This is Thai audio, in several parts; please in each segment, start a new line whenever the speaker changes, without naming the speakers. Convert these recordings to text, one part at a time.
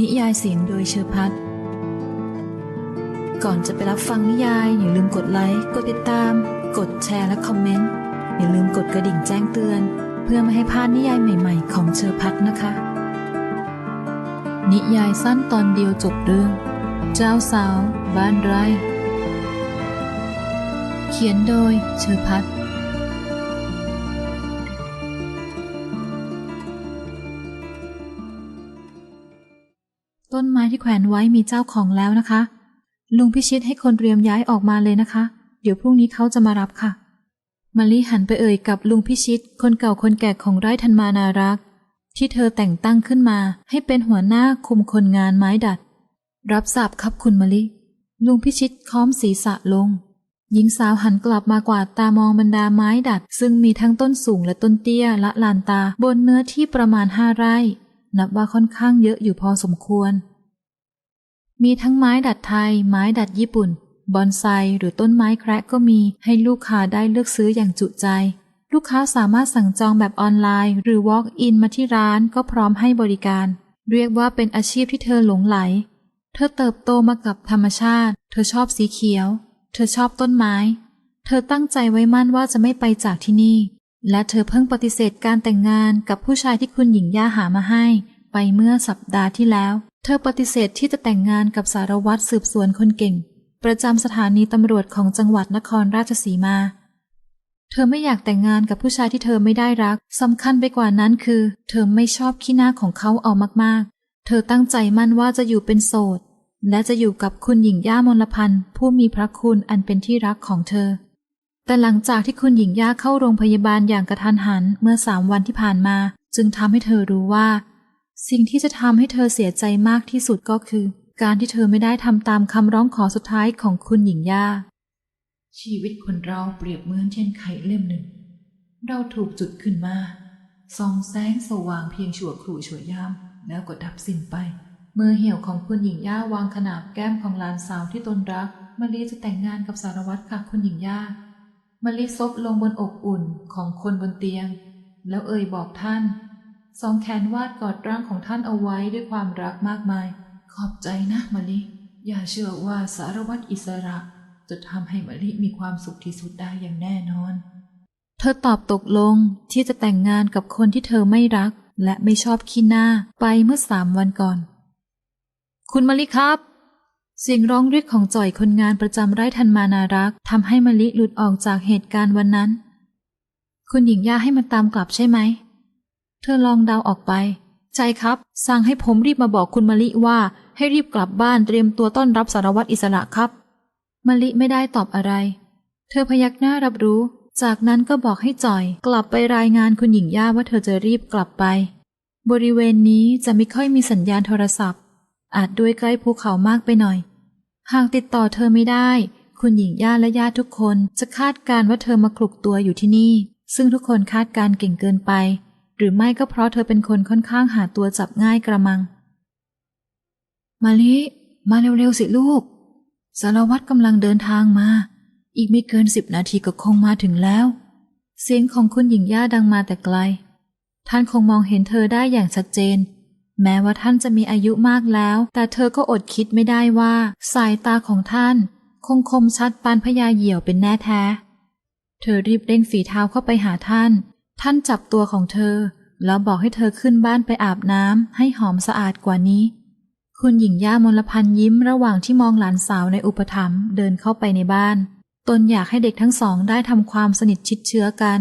นิยายเสียงโดยเชอพัทก่อนจะไปรับฟังนิยาย อย่าลืมกดไลค์ กดติดตาม กดแชร์และคอมเมนต์ อย่าลืมกดกระดิ่งแจ้งเตือน เพื่อไม่ให้พลาดนิยายใหม่ๆ ของเชอพัทนะคะ นิยายสั้นตอนเดียวจบเรื่อง เจ้าสาว บ้านไร่ เขียนโดยเชอพัท ต้นไม้ที่แขวนไว้มีเจ้าของแล้วนะคะ ลุงพิชิตให้คนเตรียมย้ายออกมาเลยนะคะ เดี๋ยวพรุ่งนี้เขาจะมารับค่ะมาลิหันไปเอ่ยกับลุงพิชิต คนเก่าคนแก่ของไร่ธันมานารัก ที่เธอแต่งตั้งขึ้นมา ให้เป็นหัวหน้าคุมคนงานไม้ดัด รับทราบครับคุณมะลิลุงพิชิตค้อมศีรษะลง หญิงสาวหันกลับมากวาดตามองบรรดาไม้ดัด ซึ่งมีทั้งต้นสูงและต้นเตี้ยละลานตาบนเนื้อที่ประมาณห้าไร่ นับว่าค่อนข้างเยอะอยู่พอสมควร มีทั้งไม้ดัดไทย ไม้ดัดญี่ปุ่น บอนไซหรือต้นไม้แคระก็มี ให้ลูกค้าได้เลือกซื้ออย่างจุใจ ลูกค้าสามารถสั่งจองแบบออนไลน์ หรือ walk in มาที่ร้านก็พร้อมให้บริการ เรียกว่าเป็นอาชีพที่เธอหลงไหล เธอเติบโตมากับธรรมชาติ เธอชอบสีเขียว เธอชอบต้นไม้ เธอตั้งใจไว้มั่นว่าจะไม่ไปจากที่นี่ และเธอเพิ่งปฏิเสธการแต่งงานกับผู้ชายที่คุณหญิงย่าหามาให้ ไปเมื่อสัปดาห์ที่แล้ว เธอปฏิเสธที่จะแต่งงานกับสารวัตรสืบสวนคนเก่ง ประจำสถานีตำรวจของจังหวัดนครราชสีมา เธอไม่อยากแต่งงานกับผู้ชายที่เธอไม่ได้รักสำคัญไปกว่านั้นคือ เธอไม่ชอบขี้หน้าของเขาเอามากๆ เธอตั้งใจมั่นว่าจะอยู่เป็นโสด และจะอยู่กับคุณหญิงย่ามลพันธ์ผู้มีพระคุณอันเป็นที่รักของเธอ แต่หลังจากที่คุณหญิงย่าเข้าโรงพยาบาลอย่างกระทันหันเมื่อสามวันที่ผ่านมา จึงทำให้เธอรู้ว่า สิ่งที่จะทำให้เธอเสียใจมากที่สุดก็คือ การที่เธอไม่ได้ทำตามคำร้องขอสุดท้ายของคุณหญิงย่า ชีวิตคนเราเปรียบเหมือนเช่นไข่เล่มหนึ่ง เราถูกจุดขึ้นมาส่องแสงสว่างเพียงชั่วครู่ชั่วยาม แล้วก็ดับสิ้นไปมือเหี่ยวของคุณหญิงย่าวางขนาบแก้มของหลานสาวที่ตนรักมะลิจะแต่งงานกับสารวัตรค่ะคุณหญิงย่ามะลิซบลงบนอกอุ่นของคนบนเตียง แล้วเอ่ยบอกท่าน สองแขนวาดกอดร่างของท่านเอาไว้ด้วยความรักมากมาย ขอบใจนะมะลิ อย่าเชื่อว่าสารวัตรอิสระ จะทำให้มะลิมีความสุขที่สุดได้อย่างแน่นอน เธอตอบตกลงที่จะแต่งงานกับคนที่เธอไม่รัก และไม่ชอบขี้หน้าไปเมื่อสามวันก่อน คุณมะลิครับ เสียงร้องเรียกของจ่อยคนงานประจำไร่ทันมานารักทำให้มะลิหลุดออกจากเหตุการณ์วันนั้น คุณหญิงย่าให้มันตามกลับใช่ไหม เธอลองเดาออกไป ใช่ครับ สั่งให้ผมรีบมาบอกคุณมะลิว่า ให้รีบกลับบ้านเตรียมตัวต้อนรับสารวัตรอิสระครับมะลิไม่ได้ตอบอะไร เธอพยักหน้ารับรู้ จากนั้นก็บอกให้จ่อย กลับไปรายงานคุณหญิงย่าว่าเธอจะรีบกลับไป บริเวณนี้จะไม่ค่อยมีสัญญาณโทรศัพท์ อาจด้วยใกล้ภูเขามากไปหน่อย หากติดต่อเธอไม่ได้ คุณหญิงย่าและญาติทุกคนจะคาดการณ์ว่าเธอมาคลุกตัวอยู่ที่นี่ ซึ่งทุกคนคาดการณ์เก่งเกินไป หรือไม่ก็เพราะเธอเป็นคนค่อนข้างหาตัวจับง่ายกระมัง มาลิ มาเร็วๆสิลูก สารวัตรกำลังเดินทางมา อีกไม่เกินสิบนาทีก็คงมาถึงแล้ว เสียงของคุณหญิงย่าดังมาแต่ไกล ท่านคงมองเห็นเธอได้อย่างชัดเจน แม้ว่าท่านจะมีอายุมากแล้ว แต่เธอก็อดคิดไม่ได้ว่า สายตาของท่าน คงคมชัดปานพญาเหยี่ยวเป็นแน่แท้ เธอรีบเร่งฝีเท้าเข้าไปหาท่าน ท่านจับตัวของเธอ แล้วบอกให้เธอขึ้นบ้านไปอาบน้ำให้หอมสะอาดกว่านี้ คุณหญิงย่ามลพันธ์ยิ้มระหว่างที่มองหลานสาวในอุปถัมภ์เดินเข้าไปในบ้าน ตนอยากให้เด็กทั้งสองได้ทำความสนิทชิดเชื้อกัน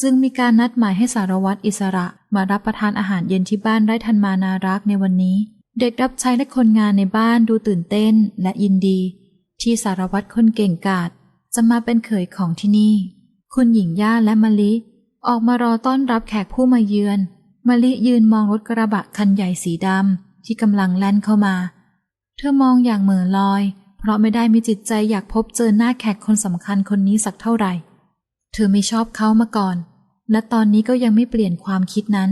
จึงมีการนัดหมายให้สารวัตรอิสระมารับประทานอาหารเย็นที่บ้านไร่ทันมานารักในวันนี้ เด็กรับใช้และคนงานในบ้านดูตื่นเต้นและยินดี ที่สารวัตรคนเก่งกาจจะมาเป็นเขยของที่นี่ คุณหญิงย่าและมะลิ ออกมารอต้อนรับแขกผู้มาเยือนมะลิยืนมองรถกระบะคันใหญ่สีดำที่กำลังแล่นเข้ามา เธอมองอย่างเหม่อลอย เพราะไม่ได้มีจิตใจอยากพบเจอหน้าแขกคนสำคัญคนนี้สักเท่าไหร่ เธอไม่ชอบเขามาก่อน และตอนนี้ก็ยังไม่เปลี่ยนความคิดนั้น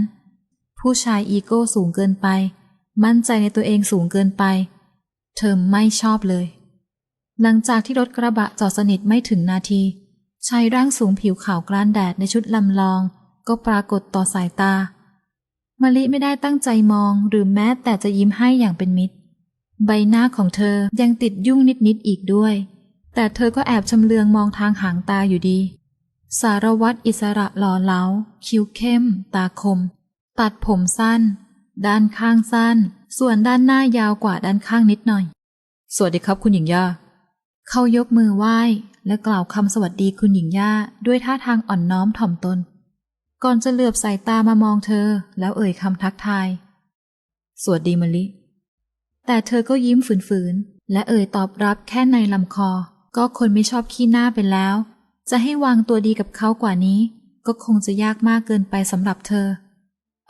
ผู้ชายอีโก้สูงเกินไป มั่นใจในตัวเองสูงเกินไป เธอไม่ชอบเลย หลังจากที่รถกระบะจอดสนิทไม่ถึงนาที ชายร่างสูงผิวขาวกล้านแดดในชุดลำลอง ก็ปรากฏต่อสายตามะลิไม่ได้ตั้งใจมองหรือแม้แต่จะยิ้มให้อย่างเป็นมิตร ใบหน้าของเธอยังติดยุ่งนิดๆอีกด้วย แต่เธอก็แอบชำเลืองมองทางหางตาอยู่ดี สารวัตรอิสระหล่อเหลา คิ้วเข้ม ตาคม ตัดผมสั้น ด้านข้างสั้น ส่วนด้านหน้ายาวกว่าด้านข้างนิดหน่อย สวัสดีครับคุณหญิงย่าเขายกมือไหว้ และกล่าวคำสวัสดีคุณหญิงย่าด้วยท่าทางอ่อนน้อมถ่อมตน ก่อนจะเหลือบสายตามามองเธอ แล้วเอ่ยคำทักทาย สวัสดีมะลิ แต่เธอก็ยิ้มฝืนๆ และเอ่ยตอบรับแค่ในลำคอ ก็คนไม่ชอบขี้หน้าไปแล้ว จะให้วางตัวดีกับเขากว่านี้ ก็คงจะยากมากเกินไปสำหรับเธอ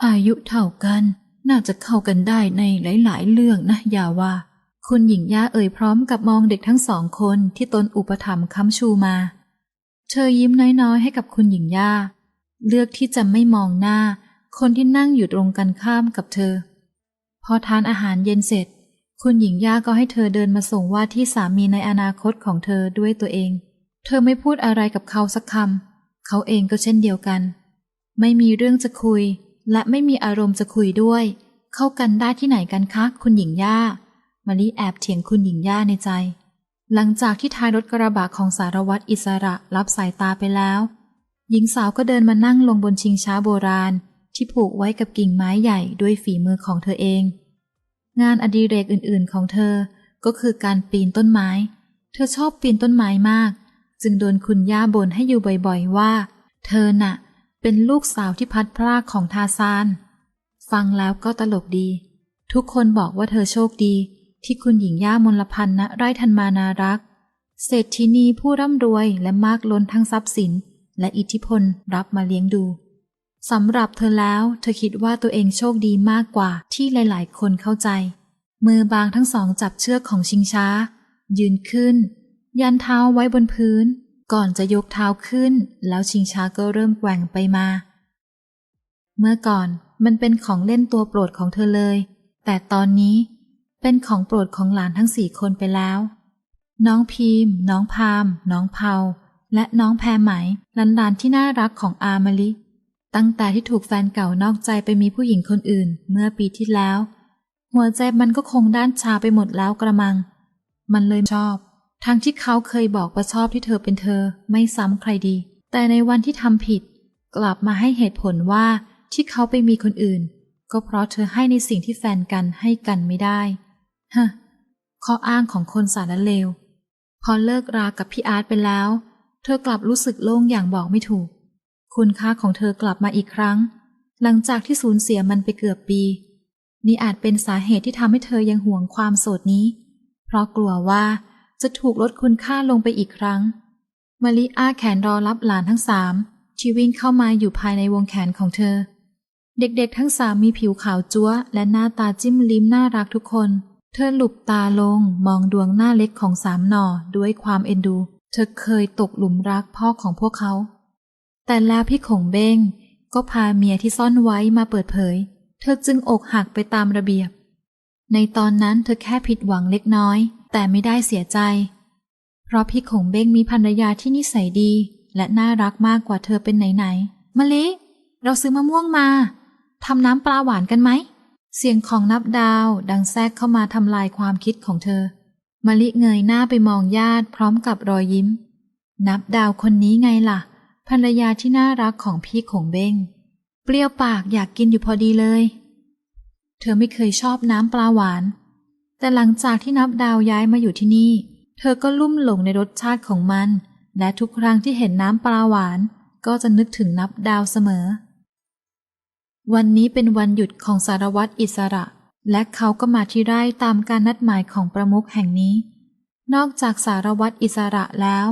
อายุเท่ากัน น่าจะเข้ากันได้ในหลาย ๆ เรื่องนะอย่าว่า คุณหญิงย่าเอ่ยพร้อมกับมองเด็กทั้งสองคนที่ตนอุปถัมภ์ค้ำชูมา เธอยิ้มน้อยๆให้กับคุณหญิงย่า เลือกที่จะไม่มองหน้า คนที่นั่งอยู่ตรงกันข้ามกับเธอ พอทานอาหารเย็นเสร็จ คุณหญิงย่าก็ให้เธอเดินมาส่งว่าที่สามีในอนาคตของเธอด้วยตัวเอง เธอไม่พูดอะไรกับเขาสักคำเขาเองก็เช่นเดียวกัน ไม่มีเรื่องจะคุย และไม่มีอารมณ์จะคุยด้วย เข้ากันได้ที่ไหนกันคะ คุณหญิงย่า มะลิแอบเถียงคุณหญิงย่าในใจ หลังจากที่ท้ายรถกระบะของสารวัตรอิสระรับสายตาไปแล้ว หญิงสาวก็เดินมานั่งลงบนชิงช้าโบราณ ที่ผูกไว้กับกิ่งไม้ใหญ่ด้วยฝีมือของเธอเอง งานอดิเรกอื่นๆของเธอก็คือการปีนต้นไม้ เธอชอบปีนต้นไม้มาก จึงโดนคุณย่าบ่นให้อยู่บ่อยๆว่า เธอน่ะ เป็นลูกสาวที่พัดพรากของทาซาน ฟังแล้วก็ตลกดี ทุกคนบอกว่าเธอโชคดี ที่คุณหญิงย่ามลพันธ์ณไร่ธันมานารัก เศรษฐินีผู้ร่ำรวยและมากล้นทั้งทรัพย์สิน และอิทธิพลรับมาเลี้ยงดูสำหรับเธอแล้ว เธอคิดว่าตัวเองโชคดีมากกว่าที่หลาย ๆ คนเข้าใจ มือบางทั้งสองจับเชือกของชิงช้า ยืนขึ้น ยันเท้าไว้บนพื้น ก่อนจะยกเท้าขึ้น แล้วชิงช้าก็เริ่มแกว่งไปมา เมื่อก่อนมันเป็นของเล่นตัวโปรดของเธอเลย แต่ตอนนี้ เป็นของโปรดของหลานทั้งสี่คนไปแล้ว น้องพีม น้องพาม น้องเผาและน้องแพรไหมหลานๆที่น่ารักของอามะลิ ตั้งแต่ที่ถูกแฟนเก่านอกใจไปมีผู้หญิงคนอื่น เมื่อปีที่แล้ว หัวใจมันก็คงด้านชาไปหมดแล้วกระมัง มันเลยชอบ ทั้งที่เขาเคยบอกว่าชอบที่เธอเป็นเธอไม่ซ้ำใครดี แต่ในวันที่ทำผิด กลับมาให้เหตุผลว่าที่เขาไปมีคนอื่น ก็เพราะเธอให้ในสิ่งที่แฟนกันให้กันไม่ได้ ฮะข้ออ้างของคนสารเลว พอเลิกรากับพี่อาร์ตไปแล้ว เธอกลับรู้สึกโล่งอย่างบอกไม่ถูก คุณค่าของเธอกลับมาอีกครั้ง หลังจากที่สูญเสียมันไปเกือบปี นี่อาจเป็นสาเหตุที่ทำให้เธอยังห่วงความโสดนี้ เพราะกลัวว่าจะถูกลดคุณค่าลงไปอีกครั้งมาลิอาแขนรอรับหลานทั้งสามที่วิ่งเข้ามาอยู่ภายในวงแขนของเธอ เด็กๆทั้งสามมีผิวขาวจัวและหน้าตาจิ้มลิ้มน่ารักทุกคน เธอหลุบตาลงมองดวงหน้าเล็กของสามหน่อด้วยความเอ็นดู เธอเคยตกหลุมรักพ่อของพวกเขา แต่แล้วพี่ขงเบ้งก็พาเมียที่ซ่อนไว้มาเปิดเผย เธอจึงอกหักไปตามระเบียบ ในตอนนั้นเธอแค่ผิดหวังเล็กน้อย แต่ไม่ได้เสียใจ เพราะพี่ขงเบ้งมีภรรยาที่นิสัยดี และน่ารักมากกว่าเธอเป็นไหนๆมะลิเราซื้อมะม่วงมาทำน้ำปลาหวานกันไหม เสียงของนับดาวดังแทรกเข้ามาทำลายความคิดของเธอมะลิเงยหน้าไปมองญาติพร้อมกับรอยยิ้ม นับดาวคนนี้ไงล่ะ ภรรยาที่น่ารักของพี่ขงเบ้ง เปรี้ยวปากอยากกินอยู่พอดีเลย เธอไม่เคยชอบน้ำปลาหวาน แต่หลังจากที่นับดาวย้ายมาอยู่ที่นี่ เธอก็ลุ่มหลงในรสชาติของมัน และทุกครั้งที่เห็นน้ำปลาหวาน ก็จะนึกถึงนับดาวเสมอ วันนี้เป็นวันหยุดของสารวัตรอิสระ และเขาก็มาที่ไร่ตามการนัดหมายของประมุขแห่งนี้ นอกจากสารวัตรอิสระแล้ว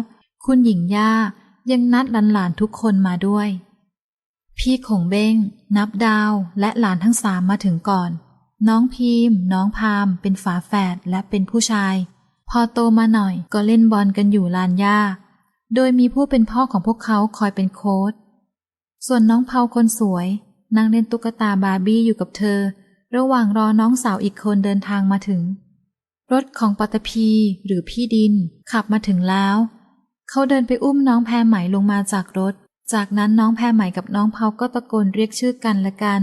คุณหญิงย่ายังนัดหลานๆทุกคนมาด้วย พี่ขงเบ้ง นับดาวและหลานทั้งสามมาถึงก่อน น้องพีมน้องพามเป็นฝาแฝดและเป็นผู้ชาย พอโตมาหน่อยก็เล่นบอลกันอยู่ลานหญ้าโดยมีผู้เป็นพ่อของพวกเขาคอยเป็นโค้ชส่วนน้องเผาคนสวย นั่งเล่นตุ๊กตาบาร์บี้อยู่กับเธอ ระหว่างรอน้องสาวอีกคนเดินทางมาถึง รถของปัตภีหรือพี่ดินขับมาถึงแล้ว เขาเดินไปอุ้มน้องแพรไหมลงมาจากรถ จากนั้นน้องแพรไหมกับน้องเผาก็ตะโกนเรียกชื่อกันและกัน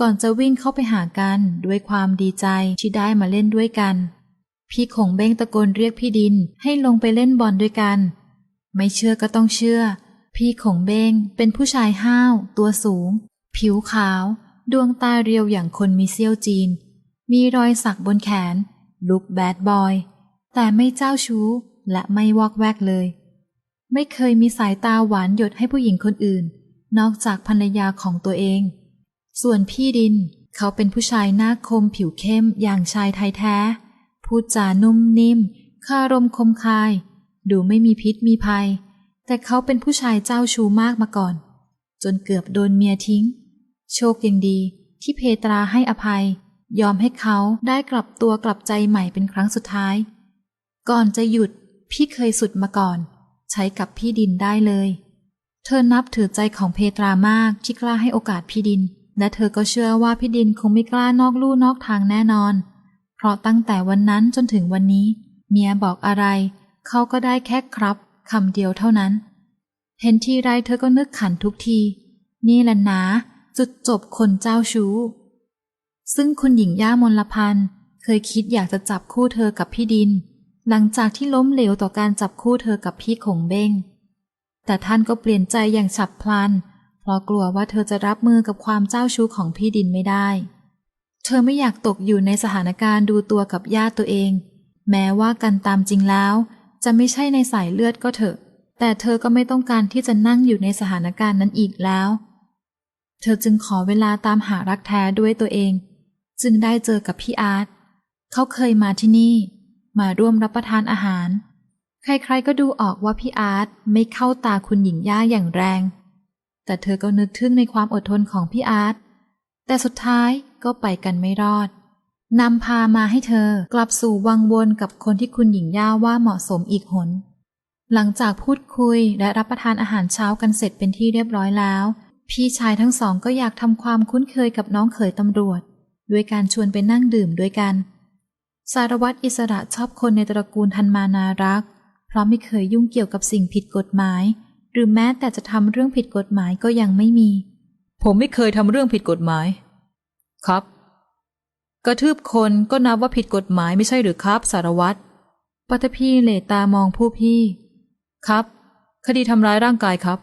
ก่อนจะวิ่งเข้าไปหากันด้วยความดีใจที่ได้มาเล่นด้วยกัน พี่ขงเบ้งตะโกนเรียกพี่ดินให้ลงไปเล่นบอลด้วยกัน ไม่เชื่อก็ต้องเชื่อพี่ขงเบ้งเป็นผู้ชายห้าว ตัวสูง ผิวขาว ดวงตาเรียวอย่างคนมีเซี่ยวจีน มีรอยสักบนแขน ลุกแบดบอย แต่ไม่เจ้าชู้และไม่วอกแวกเลย ไม่เคยมีสายตาหวานหยดให้ผู้หญิงคนอื่น นอกจากภรรยาของตัวเอง ส่วนพี่ดินเขาเป็นผู้ชายหน้าคมผิวเข้มอย่างชายไทยแท้ พูดจานุ่มนิ่ม คารมคมคาย ดูไม่มีพิษมีภัย แต่เขาเป็นผู้ชายเจ้าชู้มากมาก่อน จนเกือบโดนเมียทิ้ง โชคยังดี ที่เพตราให้อภัย ยอมให้เขาได้กลับตัวกลับใจใหม่เป็นครั้งสุดท้าย ก่อนจะหยุดพี่เคยสุดมาก่อน ใช้กับพี่ดินได้เลย เธอนับถือใจของเพตรามากที่กล้าให้โอกาสพี่ดิน และเธอก็เชื่อว่าพี่ดินคงไม่กล้านอกลู่นอกทางแน่นอน เพราะตั้งแต่วันนั้นจนถึงวันนี้ เมียบอกอะไร เขาก็ได้แค่ครับคำเดียวเท่านั้น เห็นทีไรเธอก็นึกขันทุกที นี่แหละนะ จุดจบคนเจ้าชู้ ซึ่งคุณหญิงย่ามลพันธ์เคยคิดอยากจะจับคู่เธอกับพี่ดิน หลังจากที่ล้มเหลวต่อการจับคู่เธอกับพี่ขงเบ้ง แต่ท่านก็เปลี่ยนใจอย่างฉับพลัน เพราะกลัวว่าเธอจะรับมือกับความเจ้าชู้ของพี่ดินไม่ได้ เธอไม่อยากตกอยู่ในสถานการณ์ดูตัวกับญาติตัวเอง แม้ว่ากันตามจริงแล้ว จะไม่ใช่ในสายเลือดก็เถอะ แต่เธอก็ไม่ต้องการที่จะนั่งอยู่ในสถานการณ์นั้นอีกแล้ว เธอจึงขอเวลาตามหารักแท้ด้วยตัวเอง จึงได้เจอกับพี่อาร์ตเขาเคยมาที่นี่ มาร่วมรับประทานอาหาร ใครๆก็ดูออกว่าพี่อาร์ตไม่เข้าตาคุณหญิงย่าอย่างแรง แต่เธอก็นึกทึ่งในความอดทนของพี่อาร์ตแต่สุดท้ายก็ไปกันไม่รอดนำพามาให้เธอกลับสู่วังวนกับคนที่คุณหญิงย่าว่าเหมาะสมอีกหน หลังจากพูดคุยและรับประทานอาหารเช้ากันเสร็จเป็นที่เรียบร้อยแล้ว พี่ชายทั้งสองก็อยากทำความคุ้นเคยกับน้องเขยตำรวจ ด้วยการชวนไปนั่งดื่มด้วยกัน สารวัตรอิสระชอบคนในตระกูลทันมานารัก เพราะไม่เคยยุ่งเกี่ยวกับสิ่งผิดกฎหมาย หรือแม้แต่จะทำเรื่องผิดกฎหมายก็ยังไม่มี
ผมไม่เคยทำเรื่องผิดกฎหมาย ครับ กระทืบคนก็นับว่าผิดกฎหมายไม่ใช่หรือครับ สารวัตร
ปัตภีเหลตามองผู้พี่
ครับ คดีทำร้ายร่างกายครับ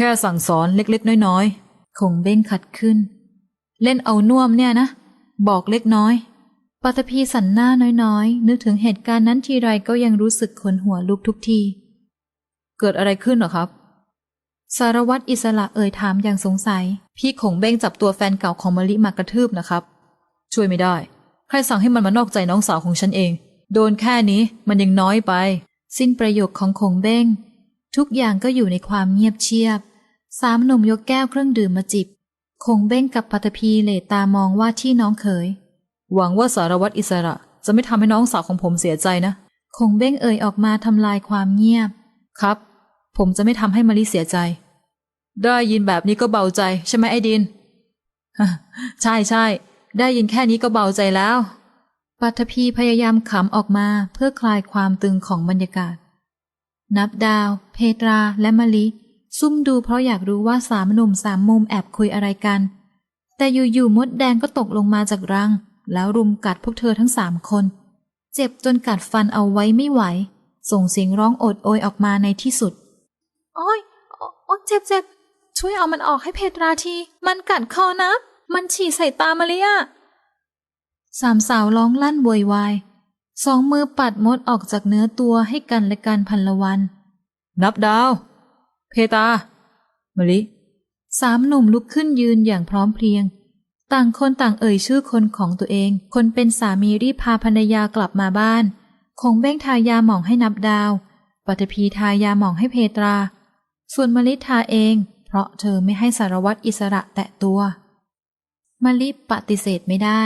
แค่สั่งสอนเล็กๆ น้อยๆ
คงเบ้งขัดขึ้น
เล่นเอาน่วมเนี่ยนะ บอกเล็กน้อย
ปัตภีสันหน้าน้อยๆ นึกถึงเหตุการณ์นั้นทีไรก็ยังรู้สึกขนหัวลุกทุกที
เกิดอะไรขึ้นหรอครับ
สารวัตรอิสระเอ่ยถามอย่างสงสัย
พี่ขงเบ้งจับตัวแฟนเก่าของมะลิมากระทืบนะครับ ช่วยไม่ได้ ใครสั่งให้มันมานอกใจน้องสาวของฉันเอง โดนแค่นี้มันยังน้อยไป
สิ้นประโยคของคงเบ้ง ทุกอย่างก็อยู่ในความเงียบเชียบ สามหนุ่มยกแก้วเครื่องดื่มมาจิบ คงเบ้งกับปัตภีเหลตามองว่าที่น้องเขย
หวังว่าสารวัตรอิสระจะไม่ทำให้น้องสาวของผมเสียใจนะ
คงเบ้งเอ่ยออกมาทำลายความเงียบ
ครับ ผมจะไม่ทำให้มะลิเสียใจ ได้ยินแบบนี้ก็เบาใจใช่ไหมไอ้ดิน ใช่ใช่ ได้ยินแค่นี้ก็เบาใจแล้ว
ปัทภีพยายามขำออกมาเพื่อคลายความตึงของบรรยากาศ นับดาว เพตราและมะลิ ซุ่มดูเพราะอยากรู้ว่าสามหนุ่มสามมุมแอบคุยอะไรกัน แต่อยู่ๆมดแดงก็ตกลงมาจากรัง แล้วรุมกัดพวกเธอทั้งสามคน เจ็บจนกัดฟันเอาไว้ไม่ไหว ส่งเสียงร้องโอดโอยออกมาในที่สุด โอ้ยโอ้ยเจ็บเจ็บช่วยเอามันออกให้เพตราที มันกัดคอนะ มันฉี่ใส่ตามาเลยอะสามสาวร้องลั่นโวยวายสองมือปัดมดออกจากเนื้อตัวให้กันและกันพันละวัน
นับดาว เพตามะลิ
สามหนุ่มลุกขึ้นยืนอย่างพร้อมเพรียง ต่างคนต่างเอ่ยชื่อคนของตัวเอง คนเป็นสามีรีบพาภรรยากลับมาบ้าน คงเบ้งทายาหม่องให้นับดาว ปัตภีทายาหม่องให้เพตรา ส่วนมลิทาเอง เพราะเธอไม่ให้สารวัตรอิสระแตะตัวมลิปฏิเสธไม่ได้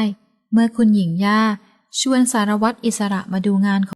เมื่อคุณหญิงย่าชวนสารวัตรอิสระมาดูงานของ